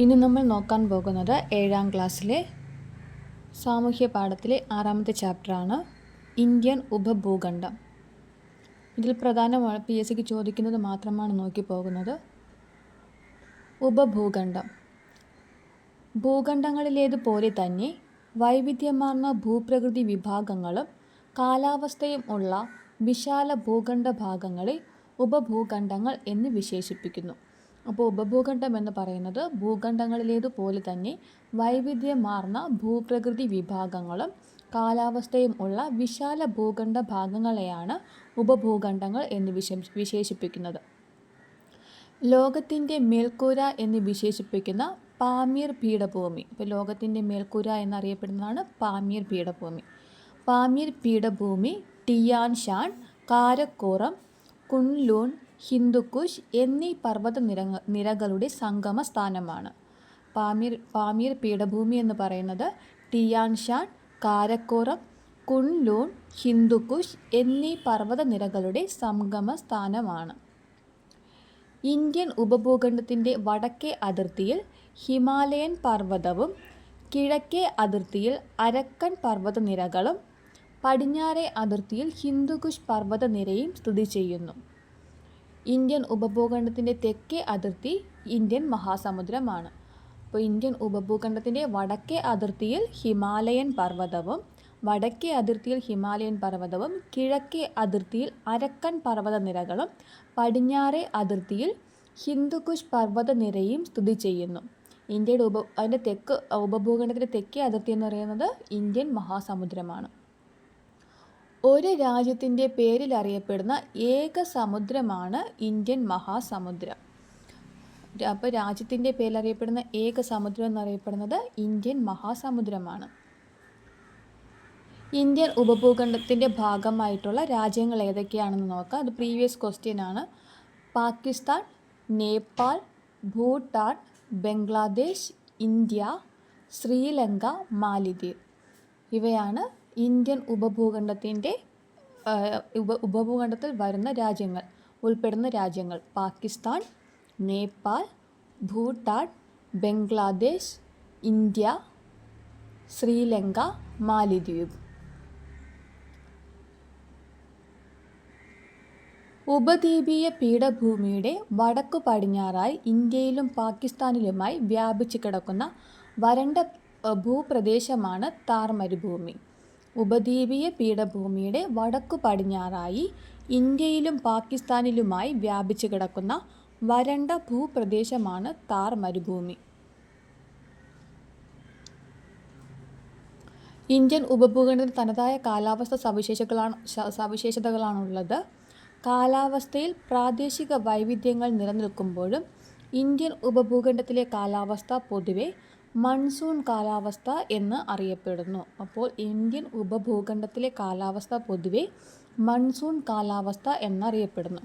ഇനി നമ്മൾ നോക്കാൻ പോകുന്നത് ഏഴാം ക്ലാസ്സിലെ സാമൂഹ്യ പാഠത്തിലെ ആറാമത്തെ ചാപ്റ്ററാണ് ഇന്ത്യൻ ഉപഭൂഖണ്ഡം. ഇതിൽ പ്രധാനമായി പി എസ് സിക്ക് ചോദിക്കുന്നത് മാത്രമാണ് നോക്കി പോകുന്നത്. ഉപഭൂഖണ്ഡം. ഭൂഖണ്ഡങ്ങളിലേതുപോലെ തന്നെ വൈവിധ്യമാർന്ന ഭൂപ്രകൃതി വിഭാഗങ്ങളും കാലാവസ്ഥയും ഉള്ള വിശാല ഭൂഖണ്ഡ ഭാഗങ്ങളെ ഉപഭൂഖണ്ഡങ്ങൾ എന്ന് വിശേഷിപ്പിക്കുന്നു. അപ്പോൾ ഉപഭൂഖണ്ഡം എന്ന് പറയുന്നത് ഭൂഖണ്ഡങ്ങളിലേതുപോലെ തന്നെ വൈവിധ്യമാർന്ന ഭൂപ്രകൃതി വിഭാഗങ്ങളും കാലാവസ്ഥയും ഉള്ള വിശാല ഭൂഖണ്ഡ ഭാഗങ്ങളെയാണ് ഉപഭൂഖണ്ഡങ്ങൾ എന്ന് വിശേ വിശേഷിപ്പിക്കുന്നത്. ലോകത്തിന്റെ മേൽക്കൂര എന്ന് വിശേഷിപ്പിക്കുന്ന പാമീർ പീഠഭൂമി. ഇപ്പോൾ ലോകത്തിന്റെ മേൽക്കൂര എന്നറിയപ്പെടുന്നതാണ് പാമീർ പീഠഭൂമി. പാമീർ പീഠഭൂമി ടിയാൻഷാൻ കാരക്കോറം കുൺലൂൺ ഹിന്ദുക്കുഷ് എന്നീ പർവത നിര നിരകളുടെ സംഗമ സ്ഥാനമാണ് പാമീർ പാമീർ പീഠഭൂമി എന്ന് പറയുന്നത് ടിയാൻഷാൻ കാരക്കോറം കുൺലൂൺ ഹിന്ദുക്കുഷ് എന്നീ പർവത നിരകളുടെ സംഗമ സ്ഥാനമാണ് ഇന്ത്യൻ ഉപഭൂഖണ്ഡത്തിന്റെ വടക്കേ അതിർത്തിയിൽ ഹിമാലയൻ പർവതവും കിഴക്കേ അതിർത്തിയിൽ അരക്കൻ പർവതനിരകളും പടിഞ്ഞാറേ അതിർത്തിയിൽ ഹിന്ദുകുഷ് പർവതനിരയും സ്ഥിതി ചെയ്യുന്നു. ഇന്ത്യൻ ഉപഭൂഖണ്ഡത്തിന്റെ തെക്കേ അതിർത്തി ഇന്ത്യൻ മഹാസമുദ്രമാണ്. അപ്പോൾ ഇന്ത്യൻ ഉപഭൂഖണ്ഡത്തിന്റെ വടക്കേ അതിർത്തിയിൽ ഹിമാലയൻ പർവതവും വടക്കേ അതിർത്തിയിൽ ഹിമാലയൻ പർവതവും കിഴക്കേ അതിർത്തിയിൽ അരക്കൻ പർവതനിരകളും പടിഞ്ഞാറേ അതിർത്തിയിൽ ഹിന്ദുകുഷ് പർവതനിരയും സ്ഥിതി ചെയ്യുന്നു. ഇന്ത്യയുടെ ഉപ അതിന്റെ തെക്ക് ഉപഭൂഖണ്ഡത്തിന്റെ തെക്കേ അതിർത്തി എന്ന് പറയുന്നത് ഇന്ത്യൻ മഹാസമുദ്രമാണ്. ഒരു രാജ്യത്തിന്റെ പേരിൽ അറിയപ്പെടുന്ന ഏക സമുദ്രമാണ് ഇന്ത്യൻ മഹാസമുദ്രം. അപ്പോൾ രാജ്യത്തിന്റെ പേരിൽ അറിയപ്പെടുന്ന ഏക സമുദ്രം എന്നറിയപ്പെടുന്നത് ഇന്ത്യൻ മഹാസമുദ്രമാണ്. ഇന്ത്യൻ ഉപഭൂഖണ്ഡത്തിന്റെ ഭാഗമായിട്ടുള്ള രാജ്യങ്ങൾ ഏതൊക്കെയാണെന്ന് നോക്കാം. അത് പ്രീവിയസ് ക്വസ്റ്റ്യൻ ആണ്. പാകിസ്ഥാൻ നേപ്പാൾ ഭൂട്ടാൻ ബംഗ്ലാദേശ് ഇന്ത്യ ശ്രീലങ്ക മാലിദ്വീപ്. ഇവയാണ് ഇന്ത്യൻ ഉപഭൂഖണ്ഡത്തിന്റെ ഉപ ഉപഭൂഖണ്ഡത്തിൽ വരുന്ന രാജ്യങ്ങൾ ഉൾപ്പെടുന്ന രാജ്യങ്ങൾ. പാകിസ്ഥാൻ നേപ്പാൾ ഭൂട്ടാൻ ബംഗ്ലാദേശ് ഇന്ത്യ ശ്രീലങ്ക മാലിദ്വീപ്. ഉപദ്വീപീയ പീഠഭൂമിയുടെ വടക്കു പടിഞ്ഞാറായി ഇന്ത്യയിലും പാകിസ്ഥാനിലുമായി വ്യാപിച്ചു കിടക്കുന്ന വരണ്ട ഭൂപ്രദേശമാണ് താർ മരുഭൂമി ഉപദ്വീപീയ പീഠഭൂമിയുടെ വടക്കു പടിഞ്ഞാറായി ഇന്ത്യയിലും പാകിസ്ഥാനിലുമായി വ്യാപിച്ചു കിടക്കുന്ന വരണ്ട ഭൂപ്രദേശമാണ് താർ മരുഭൂമി. ഇന്ത്യൻ ഉപഭൂഖണ്ഡത്തിൽ തനതായ കാലാവസ്ഥ സവിശേഷകളാണ് സവിശേഷതകളാണുള്ളത്. കാലാവസ്ഥയിൽ പ്രാദേശിക വൈവിധ്യങ്ങൾ നിലനിൽക്കുമ്പോഴും ഇന്ത്യൻ ഉപഭൂഖണ്ഡത്തിലെ കാലാവസ്ഥ പൊതുവെ മൺസൂൺ കാലാവസ്ഥ എന്ന് അറിയപ്പെടുന്നു. അപ്പോൾ ഇന്ത്യൻ ഉപഭൂഖണ്ഡത്തിലെ കാലാവസ്ഥ പൊതുവെ മൺസൂൺ കാലാവസ്ഥ എന്നറിയപ്പെടുന്നു.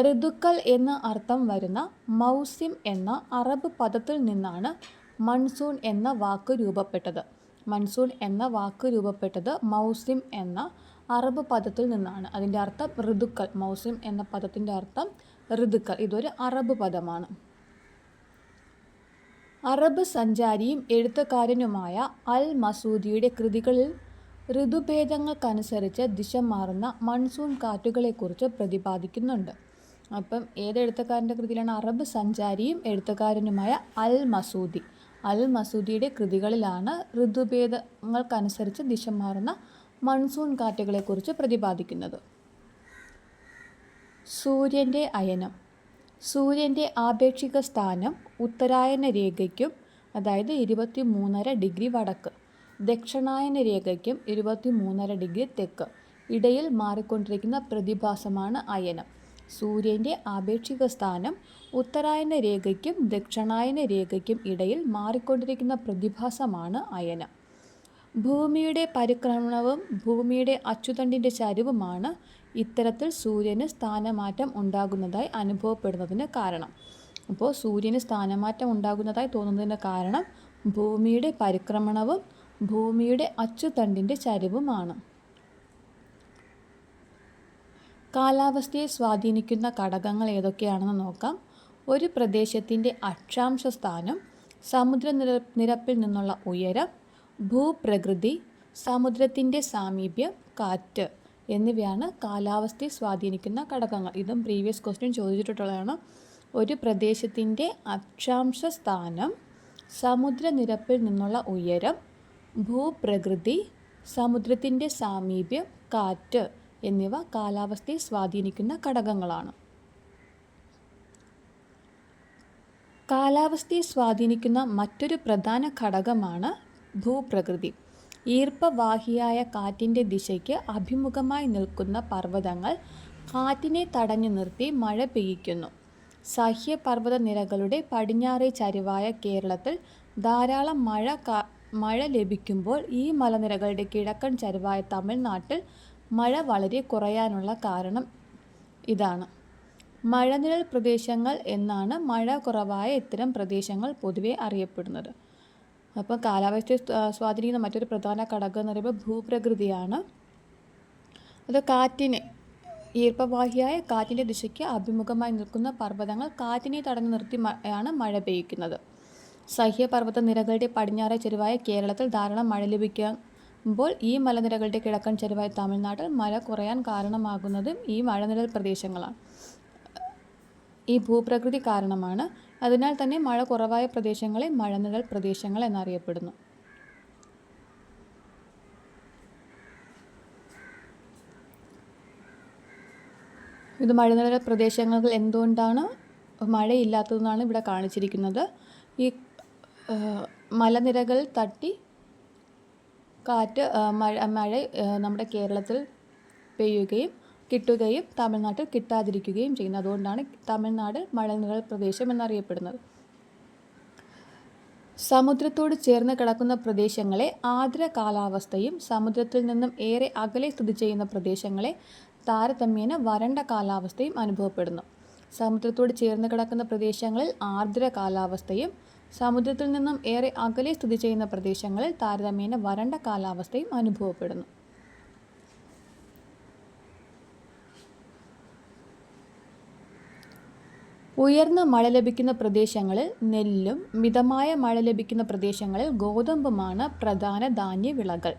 ഋതുക്കൾ എന്ന അർത്ഥം വരുന്ന മൗസിം എന്ന അറബ് പദത്തിൽ നിന്നാണ് മൺസൂൺ എന്ന വാക്ക് രൂപപ്പെട്ടത്. മൺസൂൺ എന്ന വാക്ക് രൂപപ്പെട്ടത് മൗസിം എന്ന അറബ് പദത്തിൽ നിന്നാണ്. അതിന്റെ അർത്ഥം ഋതുക്കൾ. മൗസിം എന്ന പദത്തിന്റെ അർത്ഥം ഋതുക്കൾ. ഇതൊരു അറബ് പദമാണ്. അറബ് സഞ്ചാരിയും എഴുത്തുകാരനുമായ അൽ മസൂദിയുടെ കൃതികളിൽ ഋതുഭേദങ്ങൾക്കനുസരിച്ച് ദിശ മാറുന്ന മൺസൂൺ കാറ്റുകളെക്കുറിച്ച് പ്രതിപാദിക്കുന്നുണ്ട്. അപ്പം ഏത് എഴുത്തുകാരന്റെ കൃതിയിലാണ്? അറബ് സഞ്ചാരിയും എഴുത്തുകാരനുമായ അൽ മസൂദി അൽ മസൂദിയുടെ കൃതികളിലാണ് ഋതുഭേദങ്ങൾക്കനുസരിച്ച് ദിശ മാറുന്ന മൺസൂൺ കാറ്റുകളെക്കുറിച്ച് പ്രതിപാദിക്കുന്നത്. സൂര്യന്റെ അയനം. സൂര്യന്റെ ആപേക്ഷിക സ്ഥാനം ഉത്തരായന രേഖയ്ക്കും അതായത് ഇരുപത്തി മൂന്നര ഡിഗ്രി വടക്ക് ദക്ഷിണായന രേഖയ്ക്കും ഇരുപത്തി മൂന്നര ഡിഗ്രി തെക്ക് ഇടയിൽ മാറിക്കൊണ്ടിരിക്കുന്ന പ്രതിഭാസമാണ് അയനം. സൂര്യന്റെ ആപേക്ഷിക സ്ഥാനം ഉത്തരായന രേഖയ്ക്കും ദക്ഷിണായന രേഖയ്ക്കും ഇടയിൽ മാറിക്കൊണ്ടിരിക്കുന്ന പ്രതിഭാസമാണ് അയനം. ഭൂമിയുടെ പരിക്രമണവും ഭൂമിയുടെ അച്ചുതണ്ടിന്റെ ചരിവുമാണ് ഇത്തരത്തിൽ സൂര്യന് സ്ഥാനമാറ്റം ഉണ്ടാകുന്നതായി അനുഭവപ്പെടുന്നതിന് കാരണം. അപ്പോൾ സൂര്യന് സ്ഥാനമാറ്റം ഉണ്ടാകുന്നതായി തോന്നുന്നതിന് കാരണം ഭൂമിയുടെ പരിക്രമണവും ഭൂമിയുടെ അച്ചുതണ്ടിന്റെ ചരിവുമാണ്. കാലാവസ്ഥയെ സ്വാധീനിക്കുന്ന ഘടകങ്ങൾ ഏതൊക്കെയാണെന്ന് നോക്കാം. ഒരു പ്രദേശത്തിന്റെ അക്ഷാംശ സ്ഥാനം സമുദ്രനിര നിരപ്പിൽ നിന്നുള്ള ഉയരം ഭൂപ്രകൃതി സമുദ്രത്തിന്റെ സാമീപ്യം കാറ്റ്. എന്നിവയാണ് കാലാവസ്ഥയെ സ്വാധീനിക്കുന്ന ഘടകങ്ങൾ. ഇതും പ്രീവിയസ് ക്വസ്റ്റ്യൻ ചോദിച്ചിട്ടുള്ളതാണ്. ഒരു പ്രദേശത്തിന്റെ അക്ഷാംശ സ്ഥാനം സമുദ്രനിരപ്പിൽ നിന്നുള്ള ഉയരം ഭൂപ്രകൃതി സമുദ്രത്തിന്റെ സാമീപ്യം കാറ്റ് എന്നിവ കാലാവസ്ഥയെ സ്വാധീനിക്കുന്ന ഘടകങ്ങളാണ്. കാലാവസ്ഥയെ സ്വാധീനിക്കുന്ന മറ്റൊരു പ്രധാന ഘടകമാണ് ഭൂപ്രകൃതി. ഈർപ്പവാഹിയായ കാറ്റിന്റെ ദിശയ്ക്ക് അഭിമുഖമായി നിൽക്കുന്ന പർവതങ്ങൾ കാറ്റിനെ തടഞ്ഞു നിർത്തി മഴ പെയ്യിക്കുന്നു. സഹ്യപർവത നിരകളുടെ പടിഞ്ഞാറേ ചരിവായ കേരളത്തിൽ ധാരാളം മഴ മഴ ലഭിക്കുമ്പോൾ ഈ മലനിരകളുടെ കിഴക്കൻ ചരിവായ തമിഴ്നാട്ടിൽ മഴ വളരെ കുറയാനുള്ള കാരണം ഇതാണ്. മഴനിഴൽ പ്രദേശങ്ങൾ എന്നാണ് മഴ കുറവായ ഇത്തരം പ്രദേശങ്ങൾ പൊതുവെ അറിയപ്പെടുന്നത്. അപ്പോൾ കാലാവസ്ഥയെ സ്വാധീനിക്കുന്ന മറ്റൊരു പ്രധാന ഘടകം എന്ന് പറയുമ്പോൾ ഭൂപ്രകൃതിയാണ്. അത് കാറ്റിനെ ഈർപ്പവാഹിയായ കാറ്റിന്റെ ദിശയ്ക്ക് അഭിമുഖമായി നിൽക്കുന്ന പർവതങ്ങൾ കാറ്റിനെ തടഞ്ഞു നിർത്തി ആണ് മഴ പെയ്യിക്കുന്നത്. സഹ്യപർവത നിരകളുടെ പടിഞ്ഞാറ ചെരുവായ കേരളത്തിൽ ധാരാളം മഴ ലഭിക്കുമ്പോൾ ഈ മലനിരകളുടെ കിഴക്കൻ ചെരുവായ തമിഴ്നാട്ടിൽ മഴ കുറയാൻ കാരണമാകുന്നതും ഈ മഴനിഴൽ പ്രദേശങ്ങളാണ്. ഈ ഭൂപ്രകൃതി കാരണമാണ്. അതിനാൽ തന്നെ മഴ കുറവായ പ്രദേശങ്ങളെ മഴനിഴൽ പ്രദേശങ്ങൾ എന്നറിയപ്പെടുന്നു. ഇത് മഴനിഴൽ പ്രദേശങ്ങളിൽ എന്തുകൊണ്ടാണ് മഴയില്ലാത്തതെന്നാണ് ഇവിടെ കാണിച്ചിരിക്കുന്നത്. ഈ മലനിരകൾ തട്ടി കാറ്റ് മഴ മഴ നമ്മുടെ കേരളത്തിൽ പെയ്യുകയും കിട്ടുകയും തമിഴ്നാട്ടിൽ കിട്ടാതിരിക്കുകയും ചെയ്യുന്നു. അതുകൊണ്ടാണ് തമിഴ്നാട് മഴനിഴൽ പ്രദേശം എന്നറിയപ്പെടുന്നത്. സമുദ്രത്തോട് ചേർന്ന് കിടക്കുന്ന പ്രദേശങ്ങളെ ആർദ്ര കാലാവസ്ഥയും സമുദ്രത്തിൽ നിന്നും ഏറെ അകലെ സ്ഥിതി ചെയ്യുന്ന പ്രദേശങ്ങളെ താരതമ്യേന വരണ്ട കാലാവസ്ഥയും അനുഭവപ്പെടുന്നു. സമുദ്രത്തോട് ചേർന്ന് കിടക്കുന്ന പ്രദേശങ്ങളിൽ ആർദ്ര കാലാവസ്ഥയും സമുദ്രത്തിൽ നിന്നും ഏറെ അകലെ സ്ഥിതി ചെയ്യുന്ന പ്രദേശങ്ങളിൽ താരതമ്യേന വരണ്ട കാലാവസ്ഥയും അനുഭവപ്പെടുന്നു. ഉയർന്ന മഴ ലഭിക്കുന്ന പ്രദേശങ്ങളിൽ നെല്ലും മിതമായ മഴ ലഭിക്കുന്ന പ്രദേശങ്ങളിൽ ഗോതമ്പുമാണ് പ്രധാന ധാന്യവിളകൾ.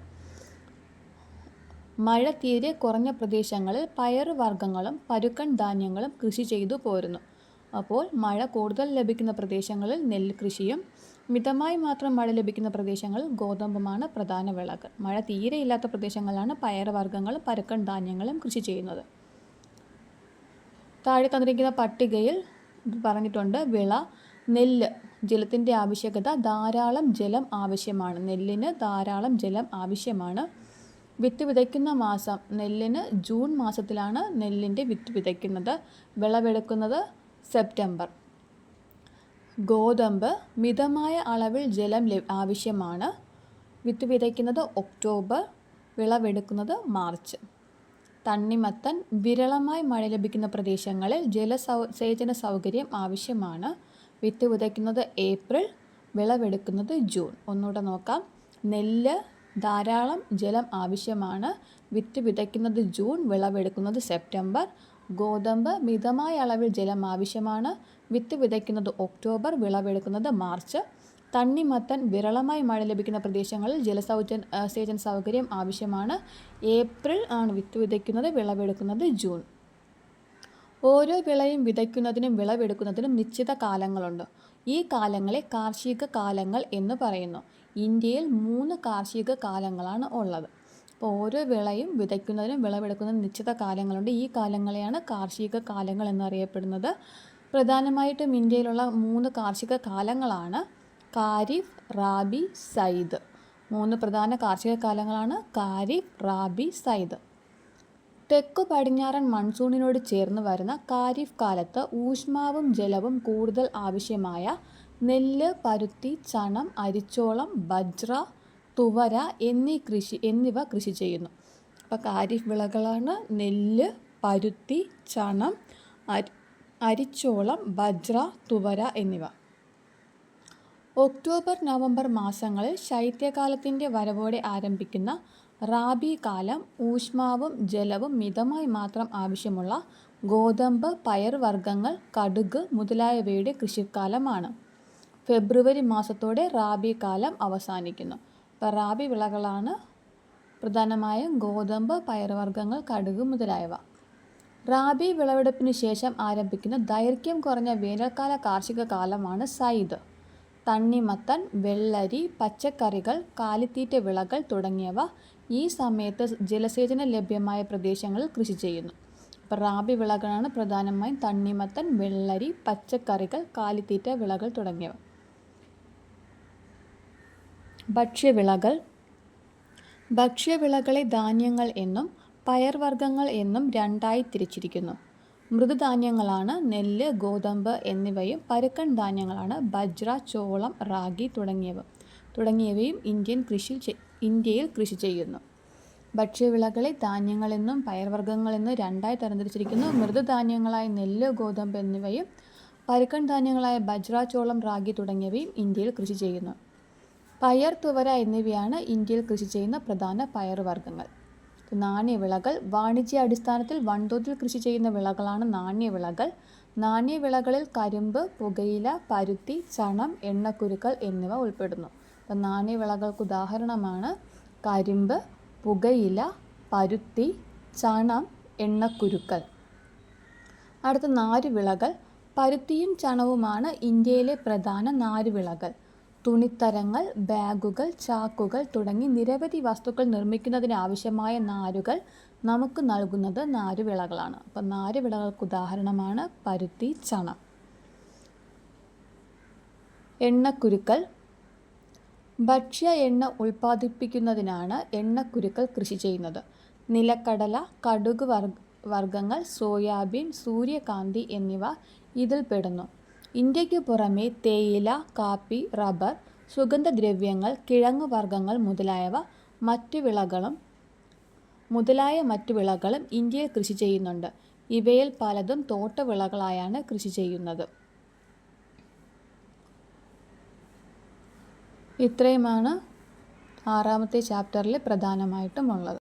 മഴ തീരെ കുറഞ്ഞ പ്രദേശങ്ങളിൽ പയറുവർഗങ്ങളും പരുക്കൻ ധാന്യങ്ങളും കൃഷി ചെയ്തു പോരുന്നു. അപ്പോൾ മഴ കൂടുതൽ ലഭിക്കുന്ന പ്രദേശങ്ങളിൽ നെൽകൃഷിയും മിതമായി മാത്രം മഴ ലഭിക്കുന്ന പ്രദേശങ്ങളിൽ ഗോതമ്പുമാണ് പ്രധാന വിളകൾ മഴ തീരെ ഇല്ലാത്ത പ്രദേശങ്ങളിലാണ് പയറുവർഗങ്ങളും പരുക്കൻ ധാന്യങ്ങളും കൃഷി ചെയ്യുന്നത്. താഴെ തന്നിരിക്കുന്ന പട്ടികയിൽ പറഞ്ഞിട്ടുണ്ട്. വിള നെല്ല് ജലത്തിന്റെ ആവശ്യകത ധാരാളം ജലം ആവശ്യമാണ്. നെല്ലിന് ധാരാളം ജലം ആവശ്യമാണ്. വിത്ത് വിതയ്ക്കുന്ന മാസം നെല്ലിന് ജൂൺ മാസത്തിലാണ് നെല്ലിന്റെ വിത്ത് വിതയ്ക്കുന്നത്. വിളവെടുക്കുന്നത് സെപ്റ്റംബർ. ഗോതമ്പ് മിതമായ അളവിൽ ജലം ആവശ്യമാണ്. വിത്ത് വിതയ്ക്കുന്നത് ഒക്ടോബർ വിളവെടുക്കുന്നത് മാർച്ച്. തണ്ണിമത്തൻ വിരളമായി മഴ ലഭിക്കുന്ന പ്രദേശങ്ങളിൽ ജലസൗ സേചന സൗകര്യം ആവശ്യമാണ്. വിത്ത് വിതയ്ക്കുന്നത് ഏപ്രിൽ വിളവെടുക്കുന്നത് ജൂൺ. ഒന്നുകൂടെ നോക്കാം. നെല്ല് ധാരാളം ജലം ആവശ്യമാണ്. വിത്ത് വിതയ്ക്കുന്നത് ജൂൺ വിളവെടുക്കുന്നത് സെപ്റ്റംബർ. ഗോതമ്പ് മിതമായ അളവിൽ ജലം ആവശ്യമാണ്. വിത്ത് വിതയ്ക്കുന്നത് ഒക്ടോബർ വിളവെടുക്കുന്നത് മാർച്ച്. തണ്ണിമത്തൻ വിരളമായി മഴ ലഭിക്കുന്ന പ്രദേശങ്ങളിൽ ജലസൗജൻ സേചന സൗകര്യം ആവശ്യമാണ്. ഏപ്രിൽ ആണ് വിത്ത് വിതയ്ക്കുന്നത് വിളവെടുക്കുന്നത് ജൂൺ. ഓരോ വിളയും വിതയ്ക്കുന്നതിനും വിളവെടുക്കുന്നതിനും നിശ്ചിത കാലങ്ങളുണ്ട്. ഈ കാലങ്ങളെ കാർഷിക കാലങ്ങൾ എന്ന് പറയുന്നു. ഇന്ത്യയിൽ മൂന്ന് കാർഷിക കാലങ്ങളാണ് ഉള്ളത്. അപ്പോൾ ഓരോ വിളയും വിതയ്ക്കുന്നതിനും വിളവെടുക്കുന്നതിനും നിശ്ചിത കാലങ്ങളുണ്ട്. ഈ കാലങ്ങളെയാണ് കാർഷിക കാലങ്ങൾ എന്നറിയപ്പെടുന്നത്. പ്രധാനമായിട്ടും ഇന്ത്യയിലുള്ള മൂന്ന് കാർഷിക കാലങ്ങളാണ്. ഖാരിഫ് റാബി സയ്ദ്. മൂന്ന് പ്രധാന കാർഷിക കാലങ്ങളാണ് കാരിഫ് റാബി സയ്ദ്. തെക്കു പടിഞ്ഞാറൻ മൺസൂണിനോട് ചേർന്ന് വരുന്ന കാരിഫ് കാലത്ത് ഊഷ്മാവും ജലവും കൂടുതൽ ആവശ്യമായ നെല്ല് പരുത്തി ചണം അരിച്ചോളം ബജ്ര തുവര എന്നീ കൃഷി എന്നിവ കൃഷി ചെയ്യുന്നു. അപ്പോൾ കാരിഫ് വിളകളാണ് നെല്ല് പരുത്തി ചണം അരി അരിച്ചോളം ബജ്ര തുവര എന്നിവ. ഒക്ടോബർ നവംബർ മാസങ്ങളിൽ ശൈത്യകാലത്തിന്റെ വരവോടെ ആരംഭിക്കുന്ന റാബി കാലം ഊഷ്മാവും ജലവും മിതമായി മാത്രം ആവശ്യമുള്ള ഗോതമ്പ് പയർവർഗങ്ങൾ കടുക് മുതലായവയുടെ കൃഷിക്കാലമാണ്. ഫെബ്രുവരി മാസത്തോടെ റാബി കാലം അവസാനിക്കുന്നു. ഇപ്പോൾ റാബി വിളകളാണ് പ്രധാനമായും ഗോതമ്പ് പയർവർഗങ്ങൾ കടുക് മുതലായവ. റാബി വിളവെടുപ്പിന് ശേഷം ആരംഭിക്കുന്ന ദൈർഘ്യം കുറഞ്ഞ വേനൽക്കാല കാർഷിക കാലമാണ് സൈദ് തണ്ണിമത്തൻ വെള്ളരി പച്ചക്കറികൾ കാലിത്തീറ്റ വിളകൾ തുടങ്ങിയവ ഈ സമയത്ത് ജലസേചനം ലഭ്യമായ പ്രദേശങ്ങളിൽ കൃഷി ചെയ്യുന്നു. അപ്പോൾ റാബി വിളകളാണ് പ്രധാനമായും തണ്ണിമത്തൻ വെള്ളരി പച്ചക്കറികൾ കാലിത്തീറ്റ വിളകൾ തുടങ്ങിയവ. ഭക്ഷ്യവിളകൾ. ഭക്ഷ്യവിളകളെ ധാന്യങ്ങൾ എന്നും പയർവർഗങ്ങൾ എന്നും രണ്ടായി തിരിച്ചിരിക്കുന്നു. മൃദുധാന്യങ്ങളാണ് നെല്ല് ഗോതമ്പ് എന്നിവയും പരുക്കൻ ധാന്യങ്ങളാണ് ബജ്ര ചോളം റാഗി തുടങ്ങിയവ. തുടങ്ങിയവയും ഇന്ത്യൻ കൃഷി ഇന്ത്യയിൽ കൃഷി ചെയ്യുന്നു. ഭക്ഷ്യവിളകളെ ധാന്യങ്ങളെന്നും പയർവർഗങ്ങളെന്നും രണ്ടായി തരംതിരിച്ചിരിക്കുന്നു. മൃദുധാന്യങ്ങളായ നെല്ല് ഗോതമ്പ് എന്നിവയും പരുക്കൻ ധാന്യങ്ങളായ ബജ്ര ചോളം റാഗി തുടങ്ങിയവയും ഇന്ത്യയിൽ കൃഷി ചെയ്യുന്നു. പയർ തുവര എന്നിവയാണ് ഇന്ത്യയിൽ കൃഷി ചെയ്യുന്ന പ്രധാന പയറുവർഗങ്ങൾ നാണ്യവിളകൾ. വാണിജ്യ അടിസ്ഥാനത്തിൽ വൻതോതിൽ കൃഷി ചെയ്യുന്ന വിളകളാണ് നാണ്യവിളകൾ. നാണ്യവിളകളിൽ കരിമ്പ് പുകയില പരുത്തി ചണം എണ്ണക്കുരുക്കൾ എന്നിവ ഉൾപ്പെടുന്നു. അപ്പം നാണ്യവിളകൾക്ക് ഉദാഹരണമാണ് കരിമ്പ് പുകയില പരുത്തി ചണം എണ്ണക്കുരുക്കൾ. അടുത്ത നാരുവിളകൾ. പരുത്തിയും ചണവുമാണ് ഇന്ത്യയിലെ പ്രധാന നാരുവിളകൾ. തുണിത്തരങ്ങൾ ബാഗുകൾ ചാക്കുകൾ തുടങ്ങി നിരവധി വസ്തുക്കൾ നിർമ്മിക്കുന്നതിന് ആവശ്യമായ നാരുകൾ നമുക്ക് നൽകുന്നത് നാരുവിളകളാണ്. അപ്പം നാരുവിളകൾക്ക് ഉദാഹരണമാണ് പരുത്തി ചണം. എണ്ണക്കുരുക്കൾ. ഭക്ഷ്യ എണ്ണ ഉൽപ്പാദിപ്പിക്കുന്നതിനാണ് എണ്ണക്കുരുക്കൾ കൃഷി ചെയ്യുന്നത്. നിലക്കടല കടുക് വർഗങ്ങൾ സോയാബീൻ സൂര്യകാന്തി എന്നിവ ഇതിൽ പെടുന്നു ഇന്ത്യയ്ക്ക് പുറമെ തേയില കാപ്പി റബ്ബർ സുഗന്ധദ്രവ്യങ്ങൾ കിഴങ്ങുവർഗങ്ങൾ മുതലായവ മറ്റു വിളകളും മുതലായ മറ്റു വിളകളും ഇന്ത്യയിൽ കൃഷി ചെയ്യുന്നുണ്ട്. ഇവയിൽ പലതും തോട്ടവിളകളായാണ് കൃഷി ചെയ്യുന്നത്. ഇത്രയുമാണ് ആറാമത്തെ ചാപ്റ്ററിൽ പ്രധാനമായിട്ടും ഉള്ളത്.